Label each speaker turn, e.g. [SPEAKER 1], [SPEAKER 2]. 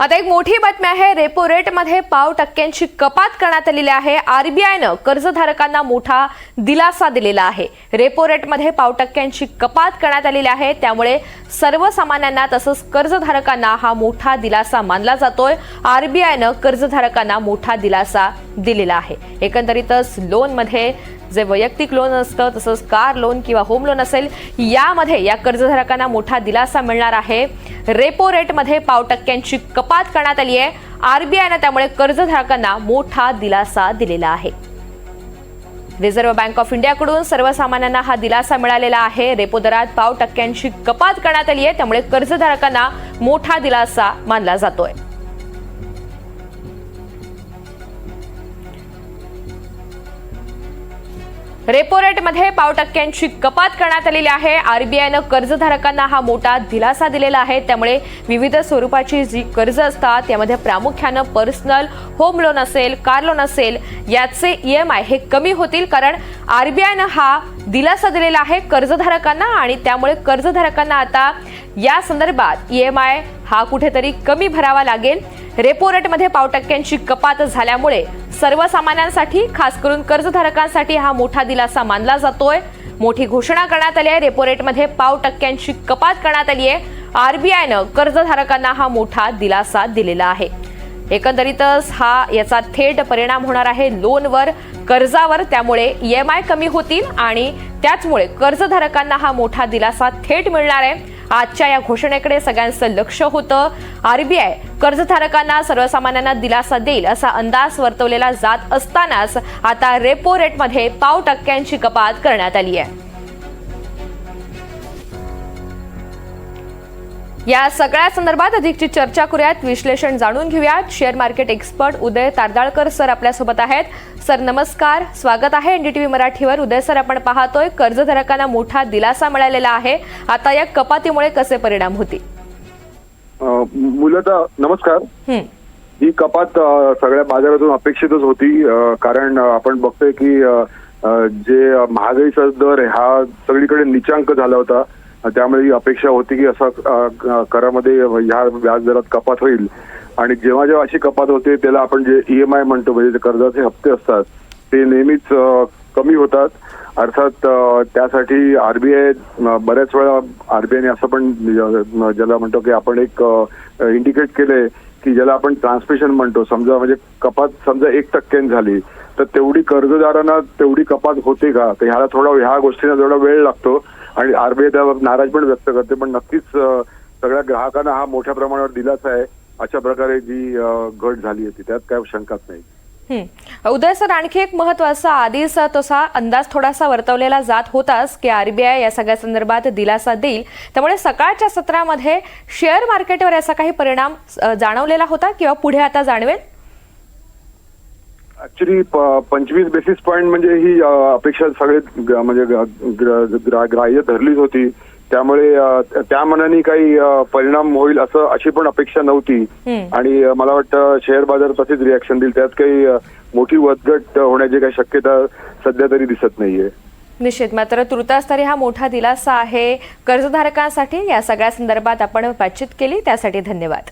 [SPEAKER 1] आता एक मोठी बातमी आहे. रेपो रेटमध्ये पाव टक्क्यांची कपात करण्यात आलेली आहे. आरबीआयनं कर्जधारकांना मोठा दिलासा दिलेला आहे. रेपो रेटमध्ये पाव टक्क्यांची कपात करण्यात आलेली आहे. त्यामुळे सर्वसामान्यांना तसंच कर्जधारकांना हा मोठा दिलासा मानला जातोय. आरबीआयनं कर्जधारकांना मोठा दिलासा दिलेला आहे. एकंदरीतच लोनमध्ये जे वैयक्तिक लोन असतं तसंच कार लोन किंवा होम लोन असेल यामध्ये या कर्जधारकांना मोठा दिलासा मिळणार आहे. रेपो रेटमध्ये पाव टक्क्यांची कपात करण्यात आली आहे. आरबीआयनं त्यामुळे कर्जधारकांना मोठा दिलासा दिलेला आहे. रिझर्व्ह बँक ऑफ इंडियाकडून सर्वसामान्यांना हा दिलासा मिळालेला आहे. रेपो दरात पाव टक्क्यांची कपात करण्यात आली आहे. त्यामुळे कर्जधारकांना मोठा दिलासा मानला जातोय. रेपो रेटमध्ये पाव टक्क्यांची कपात करण्यात आलेली आहे. आरबीआयनं कर्जधारकांना हा मोठा दिलासा दिलेला आहे. त्यामुळे विविध स्वरूपाची जी कर्ज असतात त्यामध्ये प्रामुख्यानं पर्सनल होम लोन असेल कार लोन असेल याचे ई एम आय हे कमी होतील कारण आरबीआयनं हा दिलासा दिलेला आहे कर्जधारकांना आणि त्यामुळे कर्जधारकांना आता या संदर्भात ई एम आय हा कुठेतरी कमी भरावा लागेल. रेपो रेटमध्ये पाव टक्क्यांची कपात झाल्यामुळे सर्वसामान्यांसाठी खास करून कर्जधारकांसाठी हा मोठा दिलासा मानला जातोय. मोठी घोषणा करण्यात आली आहे. रेपो रेटमध्ये पाव टक्क्यांची कपात करण्यात आली आहे. आरबीआयनं कर्जधारकांना हा मोठा दिलासा दिलेला आहे. एकंदरीतच हा याचा थेट परिणाम होणार आहे लोनवर कर्जावर. त्यामुळे ई एम आय कमी होतील आणि त्याचमुळे कर्जधारकांना हा मोठा दिलासा थेट मिळणार आहे. आजच्या या घोषणेकडे सगळ्यांचं लक्ष होतं. आरबीआय कर्जधारकांना सर्वसामान्यांना दिलासा देईल असा अंदाज वर्तवलेला जात असतानाच आता रेपो रेटमध्ये पाव टक्क्यांची कपात करण्यात आली आहे. या सगळ्या संदर्भात अधिकची चर्चा करूयात. विश्लेषण जाणून घेऊयात. Share market expert Uday Tardalkar sir आपल्यासोबत आहेत. सर नमस्कार. स्वागत आहे एनडीटीव्ही मराठीवर. उदय सर आपण पाहतोय कर्जधारकांना मोठा दिलासा मिळालेला आहे. आता या कपातीमुळे कसे परिणाम होतील?
[SPEAKER 2] मूलतः नमस्कार.
[SPEAKER 1] हं,
[SPEAKER 2] कपात सगळ्या बाजारातून अपेक्षितच होती. कारण आपण बघतोय की जे महागाईचा दर आहे हा सगळीकडे निचांक झाला होता. त्यामुळे ही अपेक्षा होती की असा करामध्ये ह्या व्याज दरात कपात होईल. आणि जेव्हा जेव्हा अशी कपात होते त्याला आपण जे ईएमआय म्हणतो म्हणजे जे कर्जाचे हप्ते असतात ते नेहमीच कमी होतात. अर्थात त्यासाठी आरबीआय बऱ्याच वेळा आरबीआयने असं पण ज्याला म्हणतो की आपण एक इंडिकेट केले की ज्याला आपण ट्रान्समिशन म्हणतो. समजा म्हणजे कपात समजा एक टक्क्याने झाली तर तेवढी कर्जदारांना तेवढी कपात होते का? तर ह्याला थोडा ह्या गोष्टींना थोडा वेळ लागतो. आणि आरबीआय त्यावर नाराज पण व्यक्त करते पण नक्कीच सगळ्या ग्राहकांना हा मोठ्या प्रमाणावर दिलासा आहे अशा प्रकारे जी घट झाली होती त्यात काय शंकाच नाही.
[SPEAKER 1] उदय सर आणखी एक महत्त्वाचा आधीच तसा अंदाज थोडासा वर्तवलेला जात होताच की आरबीआय या सगळ्या संदर्भात दिलासा देईल. त्यामुळे सकाळच्या सत्रामध्ये शेअर मार्केटवर याचा काही परिणाम जाणवलेला होता किंवा पुढे आता जाणवेल?
[SPEAKER 2] ऍक्च्युली पंचवीस बेसिस पॉईंट म्हणजे ही अपेक्षा सगळे म्हणजे ग्राह्य धरलीच होती. त्यामुळे त्या मनाने काही परिणाम होईल असं अशी पण अपेक्षा नव्हती. आणि मला वाटतं शेअर बाजार तशीच रिॲक्शन देईल. त्यात काही मोठी वदगट होण्याची काही शक्यता सध्या तरी दिसत नाहीये.
[SPEAKER 1] निश्चित. मात्र तुर्तास तरी हा मोठा दिलासा आहे कर्जधारकांसाठी. या सगळ्या संदर्भात आपण बातचीत केली. त्यासाठी धन्यवाद.